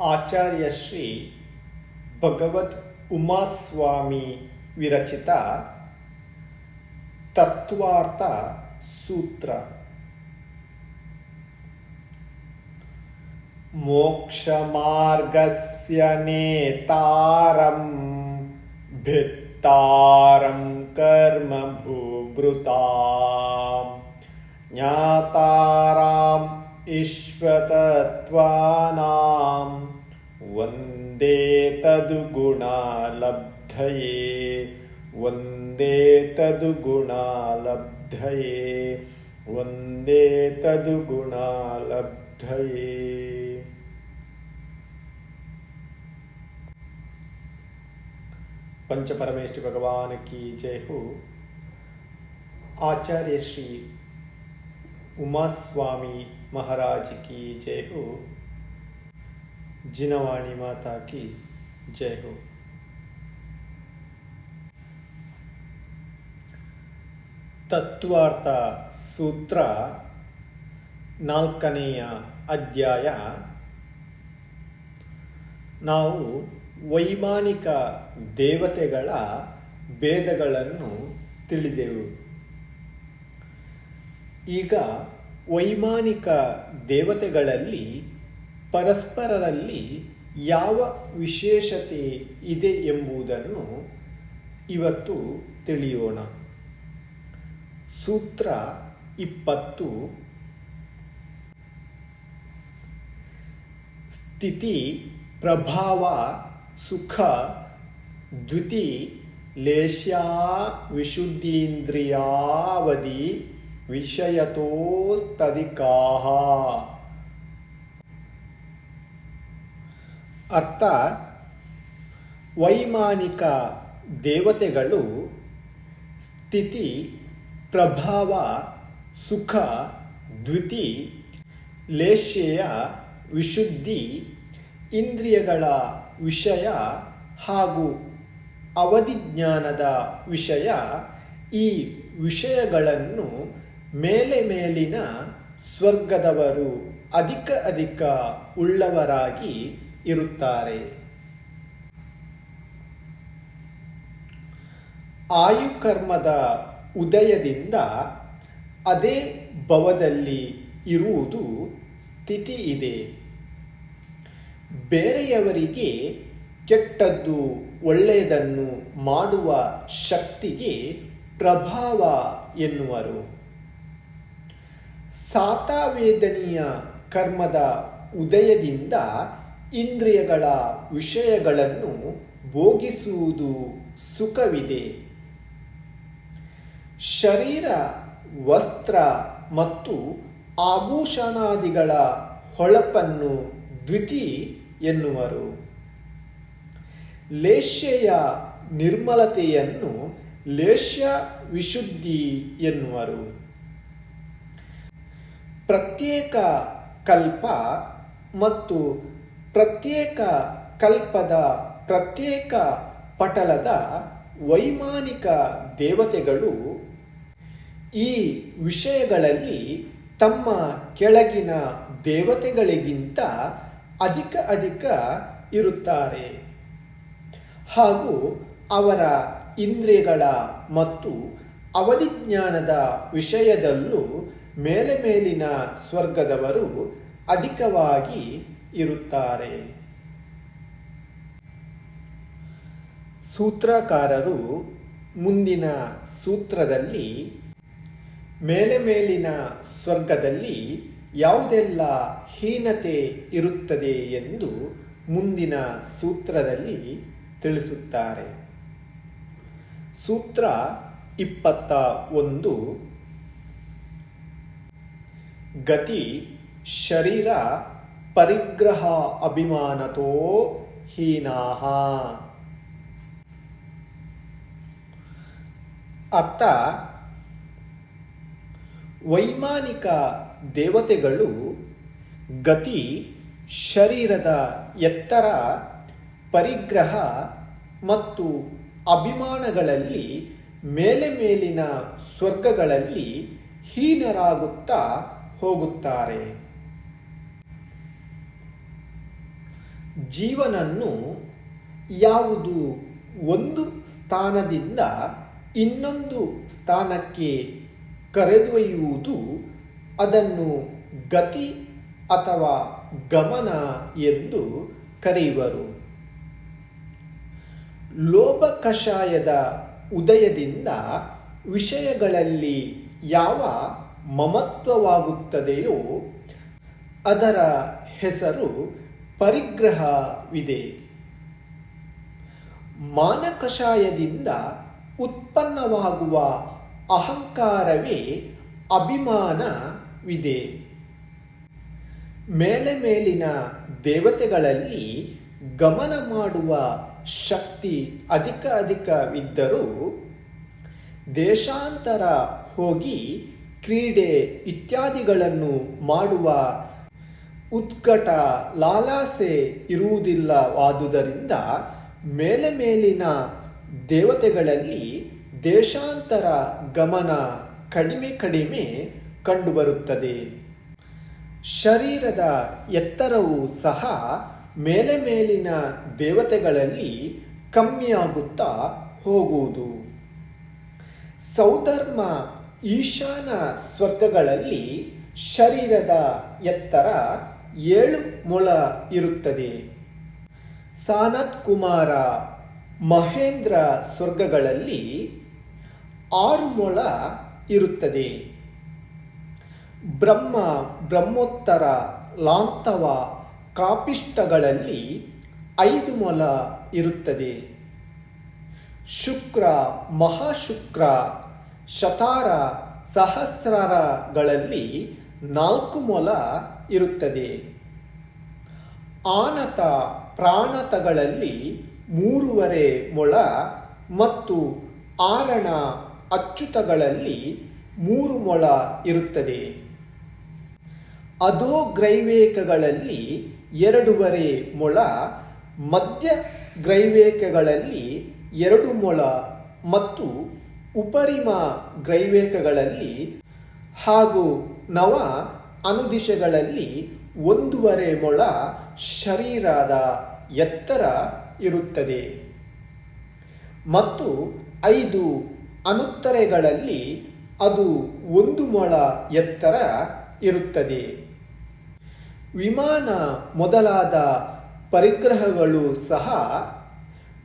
आचार्य श्री भगवत उमास्वामी विरचित तत्वार्थ सूत्र। मोक्षमार्गस्य नेतारं भित्तारं कर्म भूभृतां ज्ञाताराम् विश्वतत्त्वानाम् ಒಂದೇತದುಗುಣಾಲಬ್ಧಯೇ ಒಂದೇತದುಗುಣಾಲಬ್ಧಯೇ ಒಂದೇತದುಗುಣಾಲಬ್ಧಯೇ పంచపరమేష్ఠి భగవానికి జయహు ఆచార్య శ్రీ ఉమాస్వామి మహారాజ్కి జయహు ಜಿನವಾಣಿ ಮಾತಾಕಿ ಜಯ ಹೋ. ತತ್ವಾರ್ಥ ಸೂತ್ರ ನಾಲ್ಕನೆಯ ಅಧ್ಯಾಯ. ನಾವು ವೈಮಾನಿಕ ದೇವತೆಗಳ ಭೇದಗಳನ್ನು ತಿಳಿದೆವು. ಈಗ ವೈಮಾನಿಕ ದೇವತೆಗಳಲ್ಲಿ ಪರಸ್ಪರರಲ್ಲಿ ಯಾವ ವಿಶೇಷತೆ ಇದೆ ಎಂಬುದನ್ನು ಇವತ್ತು ತಿಳಿಯೋಣ. ಸೂತ್ರ ಇಪ್ಪತ್ತು. ಸ್ಥಿತಿ, ಪ್ರಭಾವ, ಸುಖ ದ್ವಿತಿ ಲೇಷ್ಯಾ ವಿಶುದ್ಧೀಂದ್ರಿಯಾವಧಿ ವಿಷಯತೋಸ್ತದಿಕಾಹ ಅರ್ಥ ವೈಮಾನಿಕ ದೇವತೆಗಳು ಸ್ಥಿತಿ, ಪ್ರಭಾವ, ಸುಖ, ದ್ವಿತಿ ಲೇಷ್ಯ ವಿಶುದ್ಧಿ, ಇಂದ್ರಿಯಗಳ ವಿಷಯ ಹಾಗೂ ಅವಧಿಜ್ಞಾನದ ವಿಷಯ ಈ ವಿಷಯಗಳನ್ನು ಮೇಲೆ ಮೇಲಿನ ಸ್ವರ್ಗದವರು ಅಧಿಕ ಅಧಿಕ ಉಳ್ಳವರಾಗಿ ಇರುತ್ತಾರೆ. ಆಯುಕರ್ಮದ ಉದಯದಿಂದ ಅದೇ ಭವದಲ್ಲಿ ಇರುವುದು ಸ್ಥಿತಿ ಇದೆ ಬೇರೆಯವರಿಗೆ ಕೆಟ್ಟದ್ದು ಒಳ್ಳೆಯದನ್ನು ಮಾಡುವ ಶಕ್ತಿಗೆ ಪ್ರಭಾವ ಎನ್ನುವರು. ಸಾತಾವೇದನೀಯ ಕರ್ಮದ ಉದಯದಿಂದ ಇಂದ್ರಿಯಗಳ ವಿಷಯಗಳನ್ನು ಭೋಗಿಸುವುದು ಸುಖವಿದೆ. ಶರೀರ, ವಸ್ತ್ರ ಮತ್ತು ಆಭೂಷಣಾದಿಗಳ ಹೊಳಪನ್ನು ದ್ವಿತಿ ಎನ್ನುವರು. ಲೇಷ್ಯೆಯ ನಿರ್ಮಲತೆಯನ್ನು ಲೇಷ್ಯ ವಿಶುದ್ಧಿ ಎನ್ನುವರು. ಪ್ರತ್ಯೇಕ ಕಲ್ಪ ಮತ್ತು ಪ್ರತ್ಯೇಕ ಕಲ್ಪದ, ಪ್ರತ್ಯೇಕ ಪಟಲದ ವೈಮಾನಿಕ ದೇವತೆಗಳು ಈ ವಿಷಯಗಳಲ್ಲಿ ತಮ್ಮ ಕೆಳಗಿನ ದೇವತೆಗಳಿಗಿಂತ ಅಧಿಕ ಅಧಿಕ ಇರುತ್ತಾರೆ. ಹಾಗೂ ಅವರ ಇಂದ್ರಿಯಗಳ ಮತ್ತು ಅವಧಿಜ್ಞಾನದ ವಿಷಯದಲ್ಲೂ ಮೇಲೆ ಮೇಲಿನ ಸ್ವರ್ಗದವರು ಅಧಿಕವಾಗಿ ಇರುತ್ತಾರೆ. ಸೂತ್ರಕಾರರು ಮುಂದಿನ ಸೂತ್ರದಲ್ಲಿ, ಮೇಲೆ ಮೇಲಿನ ಸ್ವರ್ಗದಲ್ಲಿ ಯಾವುದೆಲ್ಲ ಹೀನತೆ ಇರುತ್ತದೆ ಎಂದು ಮುಂದಿನ ಸೂತ್ರದಲ್ಲಿ ತಿಳಿಸುತ್ತಾರೆ. ಸೂತ್ರ ಇಪ್ಪತ್ತ ಒಂದು. ಗತಿ, ಶರೀರ ಪರಿಗ್ರಹ ಅಭಿಮಾನತೋ ಹೀನಾಹ. ಅರ್ಥ, ವೈಮಾನಿಕ ದೇವತೆಗಳು ಗತಿ, ಶರೀರದ ಎತ್ತರ, ಪರಿಗ್ರಹ ಮತ್ತು ಅಭಿಮಾನಗಳಲ್ಲಿ ಮೇಲೆ ಮೇಲಿನ ಸ್ವರ್ಗಗಳಲ್ಲಿ ಹೀನರಾಗುತ್ತಾ ಹೋಗುತ್ತಾರೆ. ಜೀವನನ್ನು ಯಾವುದು ಒಂದು ಸ್ಥಾನದಿಂದ ಇನ್ನೊಂದು ಸ್ಥಾನಕ್ಕೆ ಕರೆದೊಯ್ಯುವುದು ಅದನ್ನು ಗತಿ ಅಥವಾ ಗಮನ ಎಂದು ಕರೆಯುವರು. ಲೋಭ ಕಷಾಯದ ಉದಯದಿಂದ ವಿಷಯಗಳಲ್ಲಿ ಯಾವ ಮಮತ್ವವಾಗುತ್ತದೆಯೋ ಅದರ ಹೆಸರು ಪರಿಗ್ರಹವಿದೆ. ಮಾನಕಷಾಯದಿಂದ ಉತ್ಪನ್ನವಾಗುವ ಅಹಂಕಾರವೇ ಅಭಿಮಾನವಿದೆ. ಮೇಲೆ ಮೇಲಿನ ದೇವತೆಗಳಲ್ಲಿ ಗಮನ ಮಾಡುವ ಶಕ್ತಿ ಅಧಿಕ ಅಧಿಕವಿದ್ದರೂ ದೇಶಾಂತರ ಹೋಗಿ ಕ್ರೀಡೆ ಇತ್ಯಾದಿಗಳನ್ನು ಮಾಡುವ ಉತ್ಕಟ ಲಾಲಾಸೆ ಇರುವುದಿಲ್ಲವಾದುದರಿಂದ ಮೇಲೆ ಮೇಲಿನ ದೇವತೆಗಳಲ್ಲಿ ದೇಶಾಂತರ ಗಮನ ಕಡಿಮೆ ಕಡಿಮೆ ಕಂಡುಬರುತ್ತದೆ. ಶರೀರದ ಎತ್ತರವು ಸಹ ಮೇಲೆ ಮೇಲಿನ ದೇವತೆಗಳಲ್ಲಿ ಕಮ್ಮಿಯಾಗುತ್ತಾ ಹೋಗುವುದು. ಸೌಧರ್ಮ ಈಶಾನ ಸ್ವರ್ಗಗಳಲ್ಲಿ ಶರೀರದ ಎತ್ತರ ಏಳು ಮೊಳ ಇರುತ್ತದೆ. ಸಾನತ್ ಕುಮಾರ ಮಹೇಂದ್ರ ಸ್ವರ್ಗಗಳಲ್ಲಿ ಆರು ಮೊಳ ಇರುತ್ತದೆ. ಬ್ರಹ್ಮ ಬ್ರಹ್ಮೋತ್ತರ ಲಾಂತವ ಕಾಪಿಷ್ಟಗಳಲ್ಲಿ ಐದು ಮೊಲ ಇರುತ್ತದೆ. ಶುಕ್ರ ಮಹಾಶುಕ್ರ ಶತಾರ ಸಹಸ್ರಗಳಲ್ಲಿ ನಾಲ್ಕು ಮೊಲ ಇರುತ್ತದೆ. ಆನತ ಪ್ರಾಣತಗಳಲ್ಲಿ ಮೂರುವರೆ ಮೊಳ ಮತ್ತು ಆರಣ ಅಚ್ಚುತಗಳಲ್ಲಿ ಮೂರು ಮೊಳ ಇರುತ್ತದೆ. ಅದೋ ಗ್ರೈವೇಕಗಳಲ್ಲಿ ಎರಡೂವರೆ ಮೊಳ, ಮಧ್ಯ ಗ್ರೈವೇಕಗಳಲ್ಲಿ ಎರಡು ಮೊಳ ಮತ್ತು ಉಪರಿಮ ಗ್ರೈವೇಕಗಳಲ್ಲಿ ಹಾಗೂ ನವ ಅನುದಿಶಗಳಲ್ಲಿ ಒಂದೂವರೆ ಮೊಳ ಶರೀರದ ಎತ್ತರ ಇರುತ್ತದೆ. ಮತ್ತು ಐದು ಅನುತ್ತರೆಗಳಲ್ಲಿ ಅದು ಒಂದು ಮೊಳ ಎತ್ತರ ಇರುತ್ತದೆ. ವಿಮಾನ ಮೊದಲಾದ ಪರಿಗ್ರಹಗಳು ಸಹ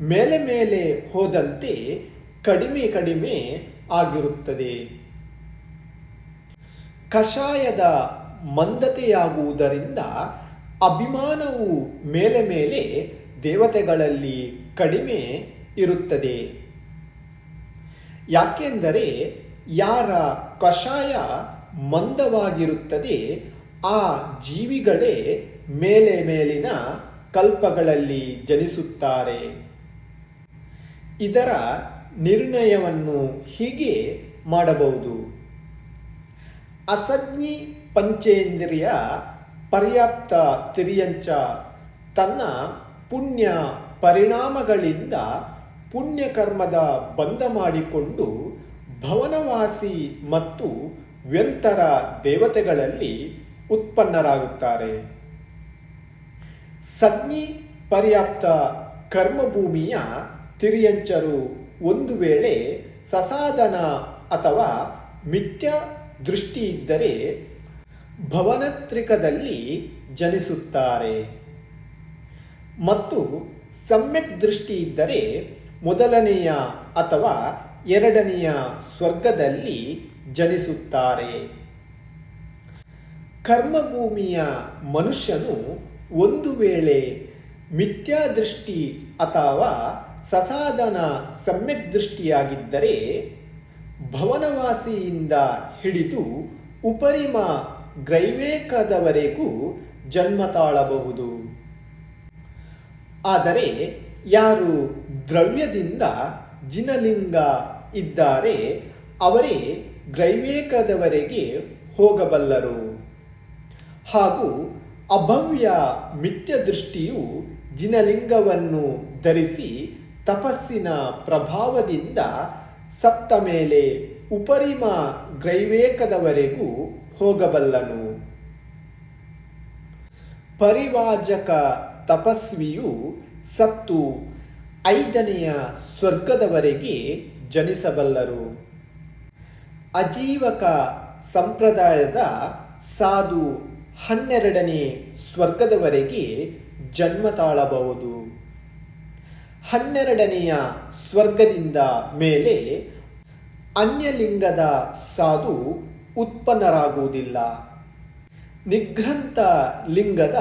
ಮೇಲೆ ಮೇಲೆ ಹೋದಂತೆ ಕಡಿಮೆ ಕಡಿಮೆ ಆಗಿರುತ್ತದೆ. ಕಷಾಯದ ಮಂದತೆಯಾಗುವುದರಿಂದ ಅಭಿಮಾನವು ಮೇಲೆ ಮೇಲೆ ದೇವತೆಗಳಲ್ಲಿ ಕಡಿಮೆ ಇರುತ್ತದೆ. ಯಾಕೆಂದರೆ ಯಾರ ಕಷಾಯ ಮಂದವಾಗಿರುತ್ತದೆ, ಆ ಜೀವಿಗಳೇ ಮೇಲೆ ಮೇಲಿನ ಕಲ್ಪಗಳಲ್ಲಿ ಜನಿಸುತ್ತಾರೆ. ಇದರ ನಿರ್ಣಯವನ್ನು ಹೀಗೆ ಮಾಡಬಹುದು. ಅಸಜ್ಞಿ ಪಂಚೇಂದ್ರಿಯ ಪರ್ಯಾಪ್ತ ತಿರಿಯಂಚ ತನ್ನ ಪುಣ್ಯ ಪರಿಣಾಮಗಳಿಂದ ಪುಣ್ಯಕರ್ಮದ ಬಂಧ ಮಾಡಿಕೊಂಡು ಭವನವಾಸಿ ಮತ್ತು ವ್ಯಂತರ ದೇವತೆಗಳಲ್ಲಿ ಉತ್ಪನ್ನರಾಗುತ್ತಾರೆ. ಸಜ್ಞಿ ಪರ್ಯಾಪ್ತ ಕರ್ಮಭೂಮಿಯ ತಿರಿಯಂಚರು ಒಂದು ವೇಳೆ ಸಸಾಧನ ಅಥವಾ ಮಿಥ್ಯ ದೃಷ್ಟಿ ಇದ್ದರೆ ಭವನತ್ರಿಕದಲ್ಲಿ ಜನಿಸುತ್ತಾರೆ. ಮತ್ತು ಸಮ್ಯಕ್ ದೃಷ್ಟಿ ಇದ್ದರೆ ಮೊದಲನೆಯ ಅಥವಾ ಎರಡನೆಯ ಸ್ವರ್ಗದಲ್ಲಿ ಜನಿಸುತ್ತಾರೆ. ಕರ್ಮಭೂಮಿಯ ಮನುಷ್ಯನು ಒಂದು ವೇಳೆ ಮಿಥ್ಯಾದೃಷ್ಟಿ ಅಥವಾ ಸಸಾಧನ ಸಮ್ಯಕ್ ದೃಷ್ಟಿಯಾಗಿದ್ದರೆ ಭವನವಾಸಿಯಿಂದ ಹಿಡಿದು ಉಪರಿಮ ಗ್ರೈವೇಕದವರೆಗೂ ಜನ್ಮ ತಾಳಬಹುದು. ಆದರೆ ಯಾರು ದ್ರವ್ಯದಿಂದ ಜಿನಲಿಂಗ ಇದ್ದಾರೆ, ಅವರೇ ಗ್ರೈವೇಕದವರೆಗೆ ಹೋಗಬಲ್ಲರು. ಹಾಗೂ ಅಭವ್ಯ ಮಿಥ್ಯ ದೃಷ್ಟಿಯು ಜಿನಲಿಂಗವನ್ನು ಧರಿಸಿ ತಪಸ್ಸಿನ ಪ್ರಭಾವದಿಂದ ಸತ್ತ ಮೇಲೆ ಉಪರಿಮ ಗ್ರೈವೇಕದವರೆಗೂ ಹೋಗಬಲ್ಲನು. ಪರಿವಾಜಕ ತಪಸ್ವಿಯು ಸತ್ತು ಐದನೆಯ ಸ್ವರ್ಗದವರೆಗೆ ಜನಿಸಬಲ್ಲರು. ಅಜೀವಕ ಸಂಪ್ರದಾಯದ ಸಾಧು ಹನ್ನೆರಡನೇ ಸ್ವರ್ಗದವರೆಗೆ ಜನ್ಮ ತಾಳಬಹುದು. ಹನ್ನೆರಡನೆಯ ಸ್ವರ್ಗದಿಂದ ಮೇಲೆ ಅನ್ಯಲಿಂಗದ ಸಾಧು ಉತ್ಪನ್ನರಾಗುವುದಿಲ್ಲ. ನಿಗ್ರಂಥ ಲಿಂಗದ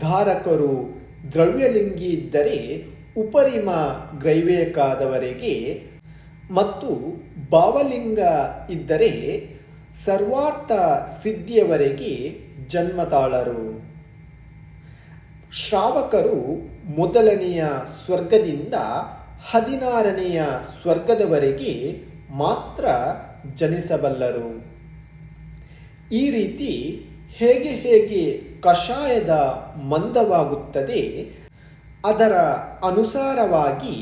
ಧಾರಕರು ದ್ರವ್ಯಲಿಂಗಿ ಇದ್ದರೆ ಉಪರಿಮ ಗ್ರೈವೇಕಾದವರೆಗೆ ಮತ್ತು ಭಾವಲಿಂಗ ಇದ್ದರೆ ಸರ್ವಾರ್ಥ ಸಿದ್ಧಿಯವರೆಗೆ ಜನ್ಮತಾಳರು. ಶ್ರಾವಕರು ಮೊದಲನೆಯ ಸ್ವರ್ಗದಿಂದ ಹದಿನಾರನೆಯ ಸ್ವರ್ಗದವರೆಗೆ ಮಾತ್ರ ಜನಿಸಬಲ್ಲರು. ಈ ರೀತಿ ಹೇಗೆ ಹೇಗೆ ಕಷಾಯದ ಮಂದವಾಗುತ್ತದೆ, ಅದರ ಅನುಸಾರವಾಗಿ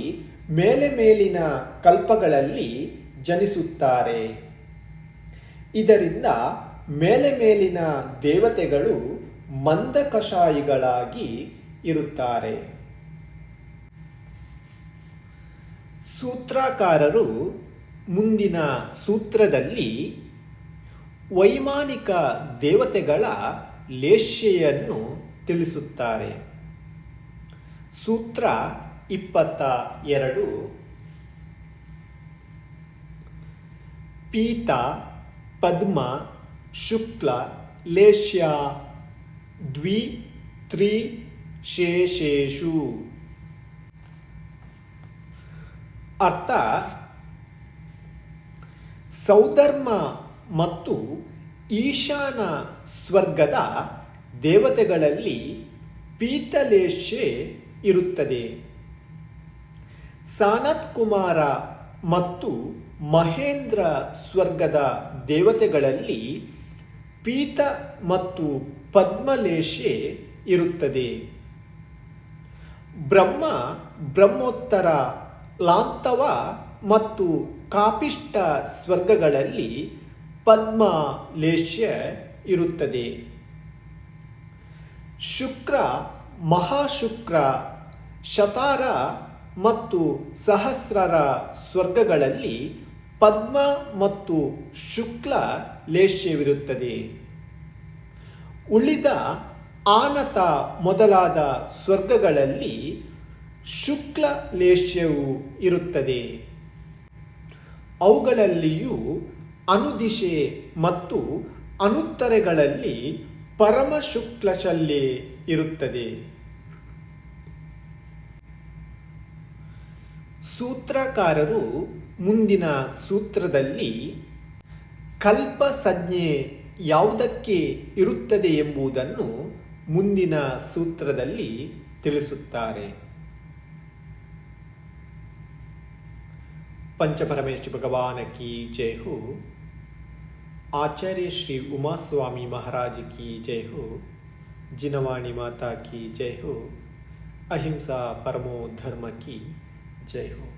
ಮೇಲೆ ಮೇಲಿನ ಕಲ್ಪಗಳಲ್ಲಿ ಜನಿಸುತ್ತಾರೆ. ಇದರಿಂದ ಮೇಲೆ ಮೇಲಿನ ದೇವತೆಗಳು ಮಂದ ಕಷಾಯಿಗಳಾಗಿ ಇರುತ್ತಾರೆ. ಸೂತ್ರಕಾರರು ಮುಂದಿನ ಸೂತ್ರದಲ್ಲಿ ವೈಮಾನಿಕ ದೇವತೆಗಳ ಲೇಷ್ಯೆಯನ್ನು ತಿಳಿಸುತ್ತಾರೆ. ಸೂತ್ರ ಇಪ್ಪತ್ತ ಎರಡು. ಪೀತ, ಪದ್ಮ, ಶುಕ್ಲ, ಲೇಷ್ಯ, ದ್ವಿ, ತ್ರಿ ಶೇಷೇಷು ಅರ್ಥ? ಸೌಧರ್ಮ ಮತ್ತು ಈಶಾನ ಸ್ವರ್ಗದ ದೇವತೆಗಳಲ್ಲಿ ಪೀತಲೇಶೆ ಇರುತ್ತದೆ. ಸಾನತ್ ಕುಮಾರ ಮತ್ತು ಮಹೇಂದ್ರ ಸ್ವರ್ಗದ ದೇವತೆಗಳಲ್ಲಿ ಪೀತ ಮತ್ತು ಪದ್ಮಲೇಶೆ ಇರುತ್ತದೆ. ಬ್ರಹ್ಮ, ಬ್ರಹ್ಮೋತ್ತರ, ಲಾಂತವ ಮತ್ತು ಕಾಪಿಷ್ಟ ಸ್ವರ್ಗಗಳಲ್ಲಿ ಪದ್ಮ ಲೇಷ್ಯ ಇರುತ್ತದೆ. ಶುಕ್ರ, ಮಹಾಶುಕ್ರ, ಶತಾರ ಮತ್ತು ಸಹಸ್ರರ ಸ್ವರ್ಗಗಳಲ್ಲಿ ಪದ್ಮ ಮತ್ತು ಶುಕ್ಲ ಲೇಷ್ಯವಿರುತ್ತದೆ ಉಳಿದ ಆನತ ಮೊದಲಾದ ಸ್ವರ್ಗಗಳಲ್ಲಿ ಶುಕ್ಲ ಲೇಷ್ಯವು ಇರುತ್ತದೆ. ಅವುಗಳಲ್ಲಿಯೂ ಅನುದಿಶೆ ಮತ್ತು ಅನುತ್ತರೆಗಳಲ್ಲಿ ಪರಮ ಇರುತ್ತದೆ. ಸೂತ್ರಕಾರರು ಮುಂದಿನ ಸೂತ್ರದಲ್ಲಿ ಕಲ್ಪ ಸಂಜ್ಞೆ ಯಾವುದಕ್ಕೆ ಇರುತ್ತದೆ ಎಂಬುದನ್ನು ಮುಂದಿನ ಸೂತ್ರದಲ್ಲಿ ತಿಳಿಸುತ್ತಾರೆ. पंचपरमेश्वर भगवान की जय हो। आचार्य श्री उमा स्वामी महाराज की जय हो। जिनवाणी माता की जय हो। अहिंसा परमो धर्म की जय हो।